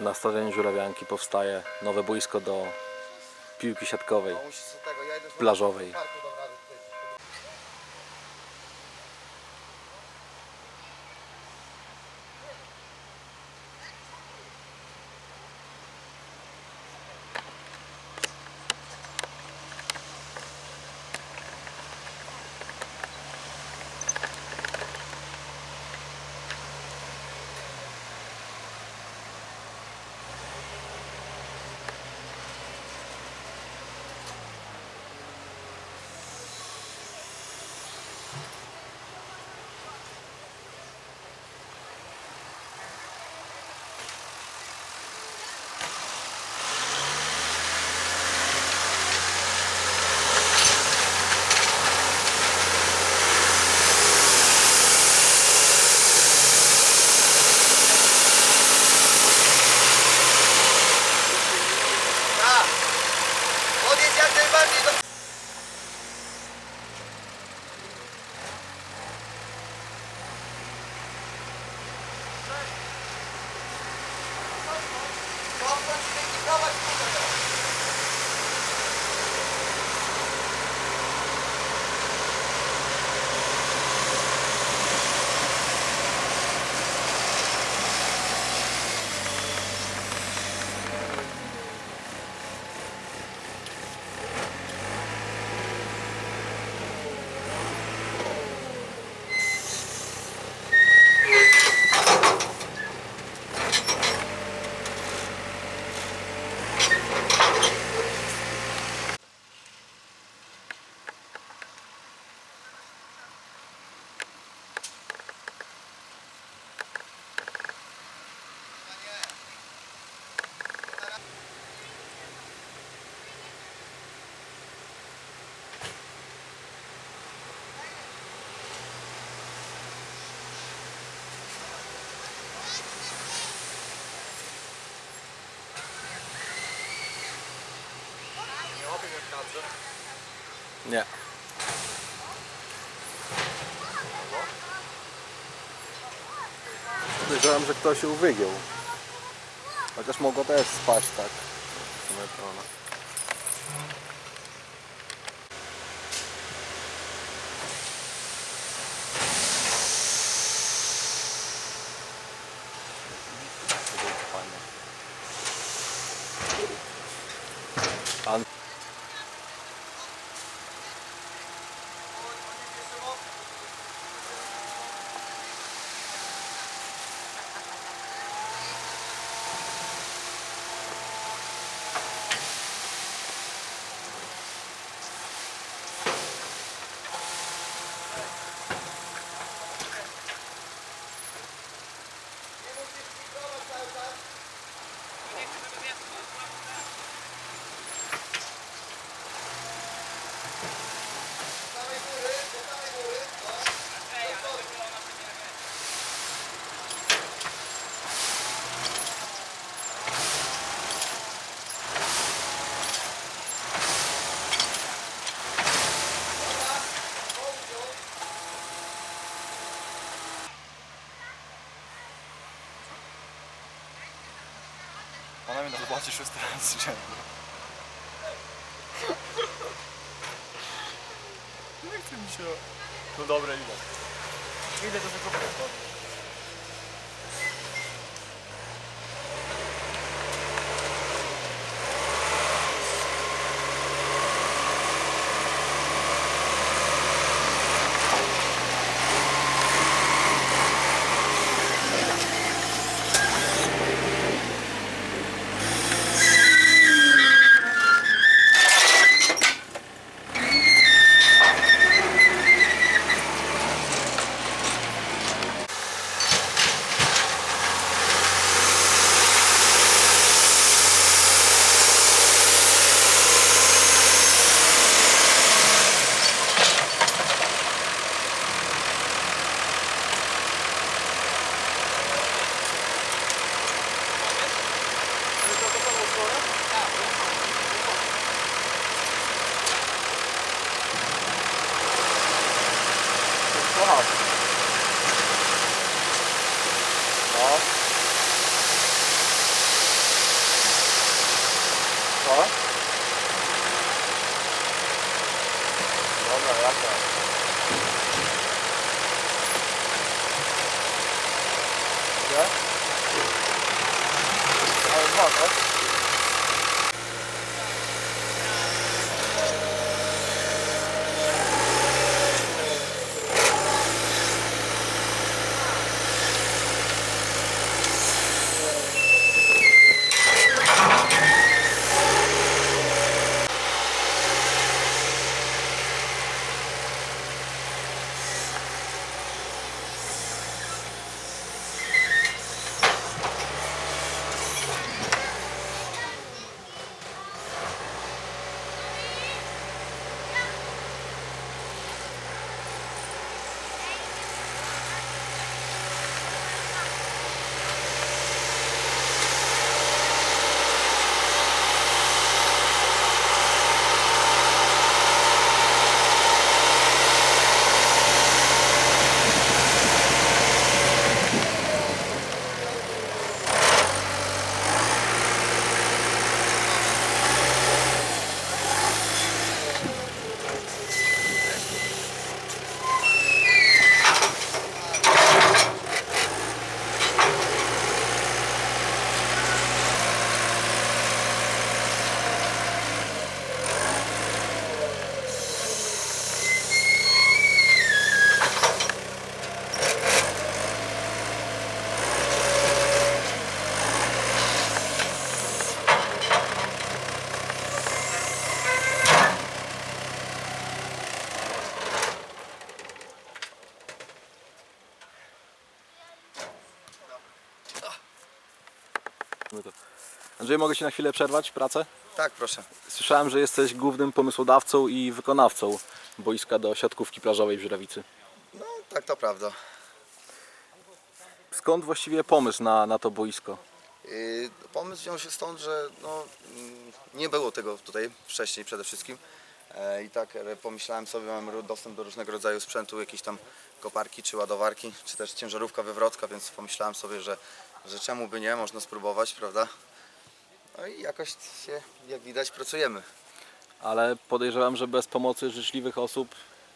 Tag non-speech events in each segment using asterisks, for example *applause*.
Na stadionie Żurawianki powstaje nowe boisko do piłki siatkowej, plażowej. Nie. Podejrzewam, że ktoś ją wygiął. Chociaż mogło też spaść tak. W sumie to ona. Będzie fajnie. Z rzędu. Nie chce mi się. No dobra, idę. Idę do rồi lắm rồi Đó Thôi đúng rồi. thôi Andrzej, mogę Ci na chwilę przerwać pracę? Tak, proszę. Słyszałem, że jesteś głównym pomysłodawcą i wykonawcą boiska do siatkówki plażowej w Żurawicy. No, tak to prawda. Skąd właściwie pomysł na, na to boisko? Yy, Pomysł wziął się stąd, że no, nie było tego tutaj wcześniej przede wszystkim. E, I tak e, pomyślałem sobie, mam dostęp do różnego rodzaju sprzętu, jakieś tam koparki czy ładowarki, czy też ciężarówka wywrotka, więc pomyślałem sobie, że, że czemu by nie, można spróbować, prawda? No i jakoś się, jak widać, pracujemy. Ale podejrzewam, że bez pomocy życzliwych osób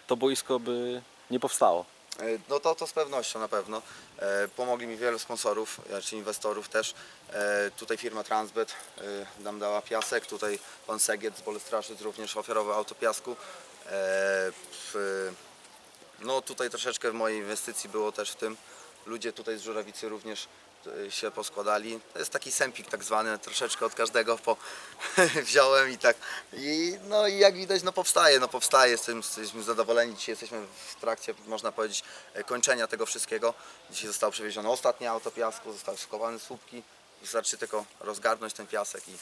to boisko by nie powstało. E, No to, to z pewnością na pewno. E, Pomogli mi wielu sponsorów, e, czy inwestorów też. E, Tutaj firma Transbet e, nam dała piasek, tutaj pan Segiet z Bolestraszyc również ofiarował auto piasku. E, No tutaj troszeczkę mojej inwestycji było też w tym. Ludzie tutaj z Żurawicy również e, się poskładali. To jest taki sempik tak zwany, troszeczkę od każdego po *laughs* wziąłem i tak. I, no i jak widać, no powstaje, no powstaje, jesteśmy zadowoleni. Dzisiaj jesteśmy w trakcie, można powiedzieć, e, kończenia tego wszystkiego. Dzisiaj zostało przewiezione ostatnie auto piasku, zostały skowane słupki. Wystarczy tylko rozgarnąć ten piasek i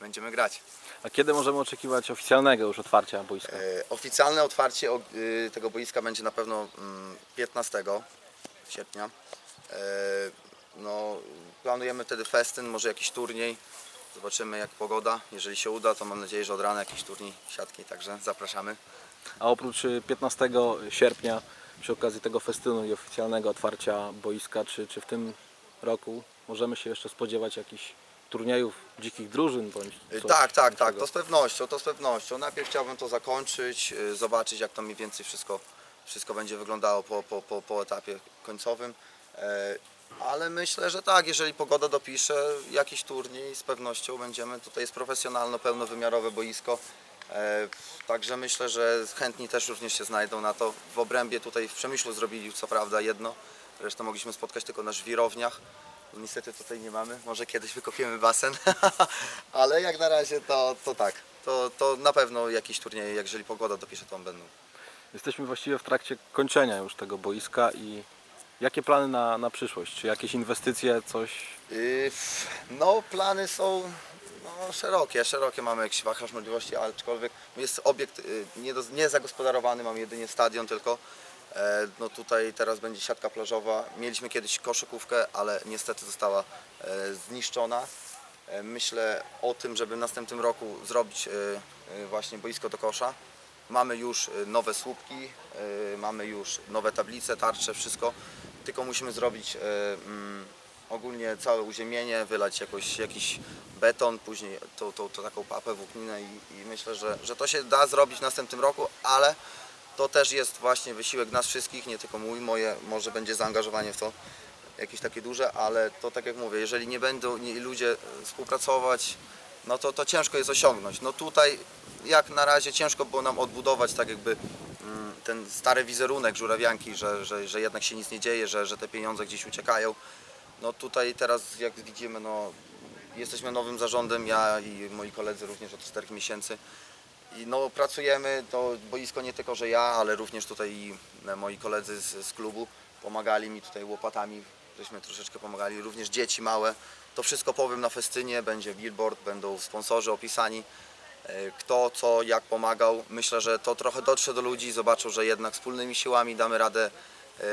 będziemy grać. A kiedy możemy oczekiwać oficjalnego już otwarcia boiska? E, Oficjalne otwarcie o- y, tego boiska będzie na pewno mm, 15 sierpnia. E, No, planujemy wtedy festyn, może jakiś turniej. Zobaczymy jak pogoda. Jeżeli się uda, to mam nadzieję, że od rana jakiś turniej siatki, także zapraszamy. A oprócz y, 15 sierpnia, przy okazji tego festynu i oficjalnego otwarcia boiska, czy, czy w tym roku możemy się jeszcze spodziewać jakichś turniejów dzikich drużyn? Bądź Y, coś Tak, tak, tak, to z pewnością, to z pewnością. Najpierw chciałbym to zakończyć, y, zobaczyć jak to mniej więcej wszystko, wszystko będzie wyglądało po, po, po, po etapie końcowym. E, Ale myślę, że tak, jeżeli pogoda dopisze jakiś turniej, z pewnością będziemy. Tutaj jest profesjonalno, pełnowymiarowe boisko. E, Także myślę, że chętni też również się znajdą na to. W obrębie tutaj w Przemyślu zrobili co prawda jedno, resztę mogliśmy spotkać tylko na żwirowniach. Niestety tutaj nie mamy, może kiedyś wykopiemy basen, *laughs* ale jak na razie to, to tak. To, to na pewno jakieś turnieje, jak jeżeli pogoda dopisze, to będą. Jesteśmy właściwie w trakcie kończenia już tego boiska i jakie plany na, na przyszłość? Czy jakieś inwestycje, coś? Yy, No, plany są no, szerokie, szerokie mamy jakiś wachlarz możliwości, aczkolwiek jest obiekt yy, nie, do, nie zagospodarowany, mamy jedynie stadion tylko. E, No tutaj teraz będzie siatka plażowa. Mieliśmy kiedyś koszykówkę, ale niestety została e, zniszczona. E, Myślę o tym, żeby w następnym roku zrobić właśnie boisko do kosza. Mamy już e, nowe słupki, e, mamy już nowe tablice, tarcze, wszystko. Tylko musimy zrobić e, mm, ogólnie całe uziemienie, wylać jakoś, jakiś beton, później tą, tą, tą taką papę włókninę i, i myślę, że, że to się da zrobić w następnym roku, ale to też jest właśnie wysiłek nas wszystkich, nie tylko mój, moje może będzie zaangażowanie w to. jakieś takie duże, ale to tak jak mówię, jeżeli nie będą ludzie współpracować, no to, to ciężko jest osiągnąć. No tutaj jak na razie ciężko było nam odbudować tak jakby mm, ten stary wizerunek żurawianki, że, że, że jednak się nic nie dzieje, że, że te pieniądze gdzieś uciekają. No tutaj teraz jak widzimy, no jesteśmy nowym zarządem, ja i moi koledzy również od 4 miesięcy. I no pracujemy, to boisko nie tylko, że ja, ale również tutaj i e, moi koledzy z, z klubu pomagali mi tutaj łopatami, żeśmy troszeczkę pomagali, również dzieci małe. To wszystko powiem na festynie, będzie billboard, będą sponsorzy opisani, kto, co, jak pomagał. Myślę, że to trochę dotrze do ludzi, zobaczą, że jednak wspólnymi siłami damy radę e,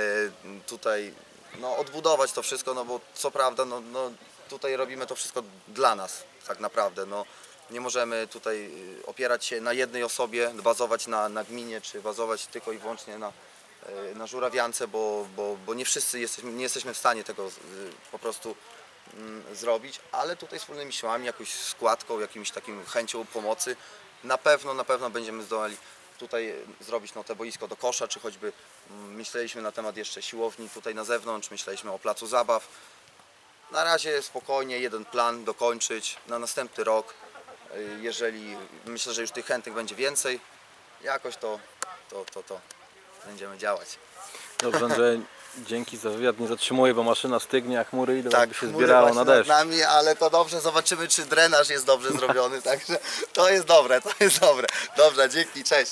tutaj no, odbudować to wszystko, no bo co prawda, no, no, tutaj robimy to wszystko dla nas tak naprawdę. No, nie możemy tutaj y, opierać się na jednej osobie, bazować na, na gminie, czy bazować tylko i wyłącznie na, na żurawiance, bo, bo, bo nie wszyscy jesteśmy, nie jesteśmy w stanie tego po prostu zrobić, ale tutaj wspólnymi siłami, jakąś składką, jakimś takim chęcią pomocy na pewno, na pewno będziemy zdołali tutaj y, zrobić no, te boisko do kosza, czy choćby mm, myśleliśmy na temat jeszcze siłowni tutaj na zewnątrz, myśleliśmy o placu zabaw. Na razie spokojnie, jeden plan dokończyć na następny rok. Y, Jeżeli myślę, że już tych chętnych będzie więcej, jakoś to, to, to, to będziemy działać. Dobrze, Andrzej, dzięki za wywiad. Nie zatrzymuję, bo maszyna stygnie, a chmury idą, jakby się zbierało na nad deszcz. nami, ale to dobrze, zobaczymy czy drenaż jest dobrze zrobiony, *laughs* także to jest dobre, to jest dobre. Dobrze, dzięki, cześć.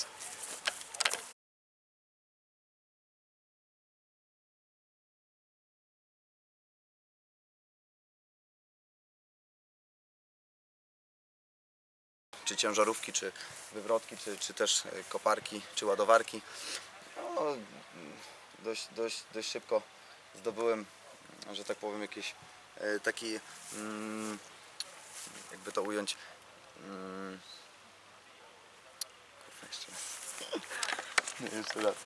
Czy ciężarówki, czy wywrotki, czy, czy też e, koparki, czy ładowarki. No, dość, dość, dość szybko zdobyłem, że tak powiem, jakiś e, taki, mm, jakby to ująć, mm, kurwa, jeszcze raz. Jeszcze raz.